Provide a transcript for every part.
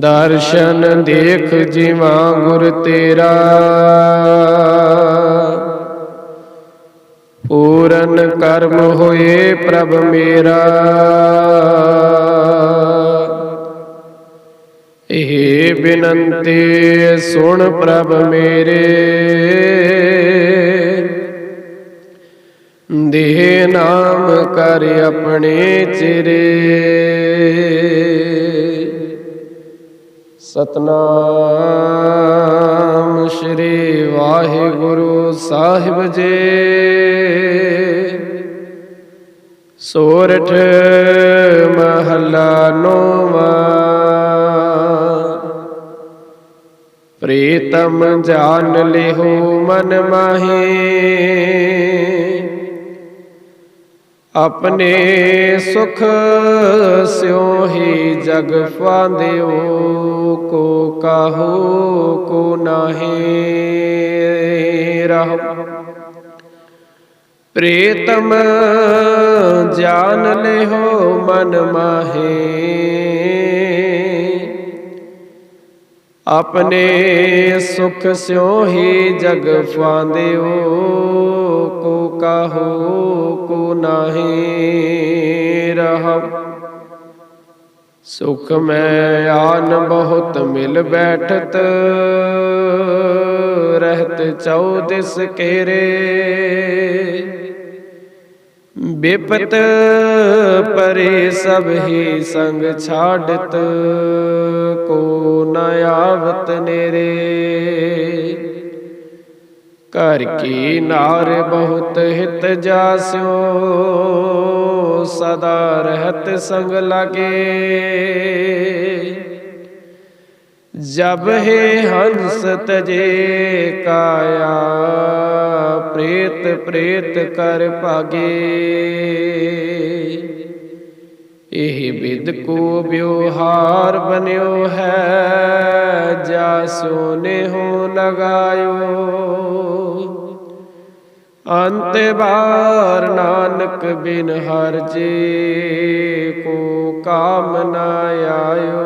ਦਰਸ਼ਨ ਦੇਖ ਜਿਵਾ ਗੁਰ ਤੇਰਾ। ਪੂਰਨ ਕਰਮ ਹੋਏ ਪ੍ਰਭ ਮੇਰਾ। ਇਹ ਬਿਨੰਤੀ ਸੁਣ ਪ੍ਰਭ ਮੇਰੇ। ਦੇਹ ਨਾਮ ਕਰ ਆਪਣੇ ਚਿਰੇ। ਸਤਨਾਮ ਸ਼੍ਰੀ ਵਾਹਿਗੁਰੂ ਸਾਹਿਬ ਜੀ। ਸੋਰਠ ਮਹਲਾ ਨੋਵਾ। ਪ੍ਰੀਤਮ ਜਾਨ ਲਿਹੋ ਮਨ ਮਾਹੀ। ਆਪਣੇ ਸੁਖ ਸਿਉ ਹੀ ਜਗ ਫਾਂਦਿਓ, ਕੋ ਕਾਹੂ, ਕੋ ਨਾਹੀ ਰਹੋ। ਪ੍ਰੀਤਮ ਜਾਨ ਲਿਹੋ ਮਨ ਮਾਹੀ। ਆਪਣੇ ਸੁਖ ਸਿਉ ਹੀ ਜਗ ਫਾਂਦਿਓ, ਕੋ ਕਾਹੂ ਕੋ ਨਾਹੀ ਰਹਾ। ਸੁਖ ਮੈਂ ਆਨ ਬਹੁਤ ਮਿਲ ਬੈਠਤ, ਰਹਿਤ ਚੌਦਿਸ ਕੇਰੇ। ਬਿਪਤ ਪਰੇ ਸਭ ਹੀ ਸੰਗ ਛਾੜਤ ਕੋ ਨ ਆਵਤ ਨੇਰੇ। ਘਰ ਕੀ ਨਾਰ ਬਹੁਤ ਹਿਤ ਜਾਸਿਓ, ਸਦਾ ਰਹਿਤ ਸੰਗ ਲਾਗੇ। ਜਬ ਹੈ ਹੰਸ ਤਜੇ ਕਾਇਆ, ਪ੍ਰੇਤ ਪ੍ਰੇਤ ਕਰ ਭਾਗੇ। ਇਹ ਵਿਦ ਕੋ ਵਿਵਹਾਰ ਬਨਿਓ ਹੈ ਜਾ ਸੋਨੇ ਹੋ ਲਗਾਇਓ ਅੰਤ ਬਾਰ ਨਾਨਕ ਬਿਨ ਹਰ ਜੀ ਕੋ ਕਾਮ ਨਾ ਆਇਓ।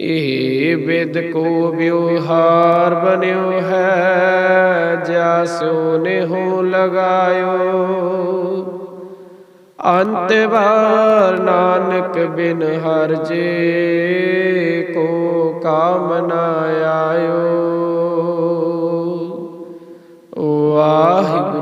ਇਹ ਵਿਦ ਕੋ ਵਿਵਹਾਰ ਬਨਿਓ ਹੈ ਜਾ ਸੋਨੇ ਹੋ ਲਗਾਇਓ। ਅੰਤ ਬਾਰ ਨਾਨਕ ਬਿਨ ਹਰ ਜੀ ਕੋ ਕਾਮ